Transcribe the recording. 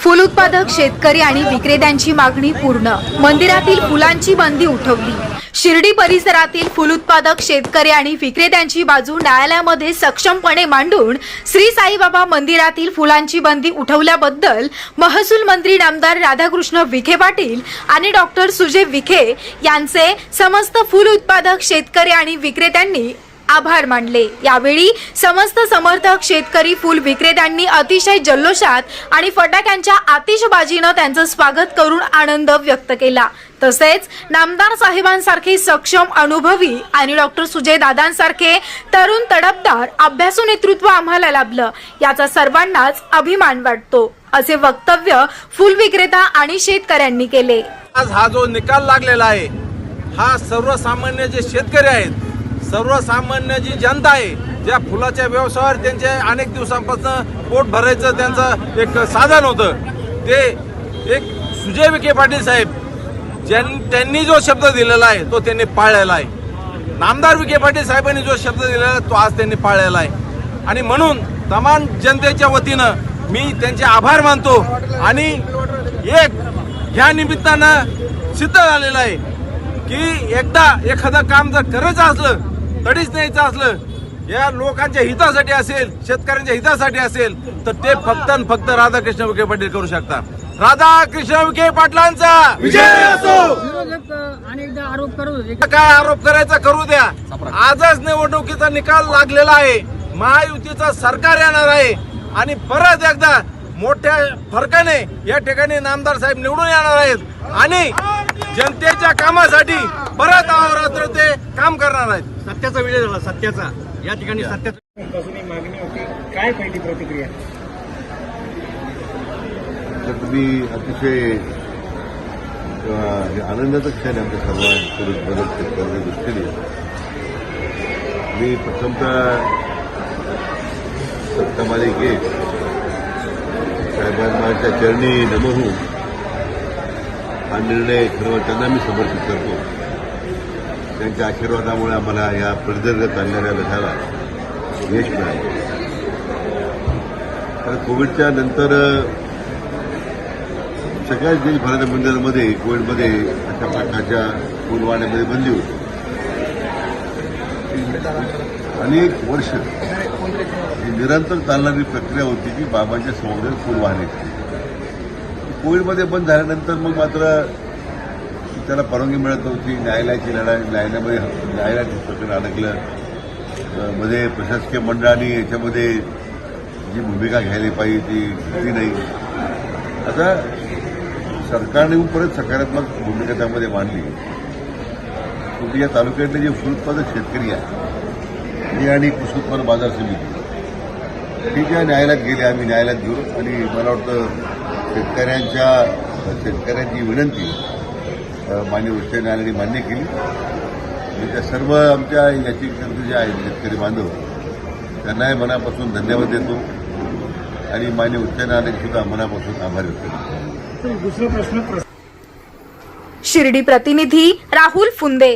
फुल उत्पादक शेतकरी आणि विक्रेत्यांची मागणी पूर्ण. मंदिरातील फुलांची बंदी उठवली. शिर्डी परिसरातील फुल उत्पादक शेतकरी आणि विक्रेत्यांची बाजू न्यायालयामध्ये सक्षमपणे मांडून श्री साईबाबा मंदिरातील फुलांची बंदी उठवल्याबद्दल महसूल मंत्री नामदार राधाकृष्ण विखे पाटील आणि डॉक्टर सुजय विखे यांचे समस्त फुल उत्पादक शेतकरी आणि विक्रेत्यांनी आभार मानले. यावेळी समस्त समर्थक शेतकरी फुल विक्रेत्यांनी अतिशय जल्लोषात आणि फटाक्यांच्या आतिषबाजीनं त्यांचं स्वागत करून आनंद व्यक्त केला. तसेच नामदार साहेबांसारखे सक्षम अनुभवी आणि डॉक्टर सुजय दादांसारखे तरुण तडपदार अभ्यासू नेतृत्व आम्हाला लाभलं. याचा सर्वांनाच अभिमान वाटतो. असे वक्तव्य फुल विक्रेता आणि शेतकऱ्यांनी केले. आज हा जो निकाल लागलेला आहे हा सर्वसामान्य जे शेतकरी आहेत सर्वसामान्य जी जनता आहे ज्या फुलाच्या व्यवसायावर त्यांचे अनेक दिवसांपासून पोट भरायचं त्यांचं एक साधन होतं. ते एक सुजय विखे पाटील साहेब ज्यां त्यांनी जो शब्द दिलेला आहे तो त्यांनी पाळलेला आहे. नामदार विखे पाटील साहेबांनी जो शब्द दिलेला आहे तो आज त्यांनी पाळलेला आहे. आणि म्हणून तमाम जनतेच्या वतीनं मी त्यांचे आभार मानतो आणि एक ह्या निमित्तानं सिद्ध झालेलं आहे की एकदा एखादं काम जर करायचं असलं तडीच न्यायचं असलं या लोकांच्या हितासाठी असेल शेतकऱ्यांच्या हितासाठी असेल तर ते फक्त आणि फक्त राधाकृष्ण विखे पाटील करू शकतात. राधाकृष्ण विखे पाटलांचा विजय असो! विरोधक अनेकदा आरोप करत होते. काय आरोप करायचा करू द्या. आजच निवडणुकीचा निकाल लागलेला आहे. महायुतीचं सरकार येणार आहे. आणि परत एकदा मोठ्या फरकाने या ठिकाणी नामदार साहेब निवडून येणार आहेत. आणि जनतेच्या कामासाठी परत अहोरात्र ते काम करणार आहेत. सत्याचा विजय झाला सत्याचा. या ठिकाणी सत्याचा पासून ही मागणी होती काय पहिली प्रतिक्रिया? तर तुम्ही अतिशय आनंदाचा क्षण आहे आमच्या सर्वांकडे बदल शेतकऱ्यांच्या दृष्टीने. मी प्रथमतः सत्तामालिकेत साहेबांच्या चरणी नमवून हा निर्णय सर्व त्यांना मी समर्पित करतो. त्यांच्या आशीर्वादामुळे आम्हाला या प्रदीर्घ चालणाऱ्या लढ्याला यश मिळालं. कारण कोविडच्या नंतर सगळ्याच देशभराच्या मंदिरामध्ये कोविडमध्ये अशा प्रकारच्या फुलवाड्यामध्ये बंदी होती. अनेक वर्ष ही निरंतर चालणारी प्रक्रिया होती की बाबांच्या समोर फुल वाहण्याची कोविडमध्ये बंद झाल्यानंतर मग मात्र त्याला परवानगी मिळत नव्हती. न्यायालयाची लढाई न्यायालयामध्ये न्यायालयाचं प्रकरण अडकलं. मध्ये प्रशासकीय मंडळाने याच्यामध्ये जी भूमिका घ्यायला पाहिजे ती घेतली नाही. आता सरकारने परत सकारात्मक भूमिका त्यामध्ये मांडली. शेवटी या तालुक्यातले जे फुल उत्पादक शेतकरी आहे हे आणि कृषी उत्पन्न बाजार समिती ठीक आहे न्यायालयात गेले आम्ही न्यायालयात घेऊ आणि मला वाटतं शेतकऱ्यांच्या शेतकऱ्यांची विनंती मान्य उच्च न्यायालयाने मान्य केली. आणि त्या सर्व आमच्या याचिकाकर्ते जे आहेत शेतकरी बांधव त्यांनाही मनापासून धन्यवाद देतो. आणि मान्य उच्च न्यायालयाने सुद्धा मनापासून आभार व्यक्त करतो. दुसरा प्रश्न शिर्डी प्रतिनिधी राहुल फुंदे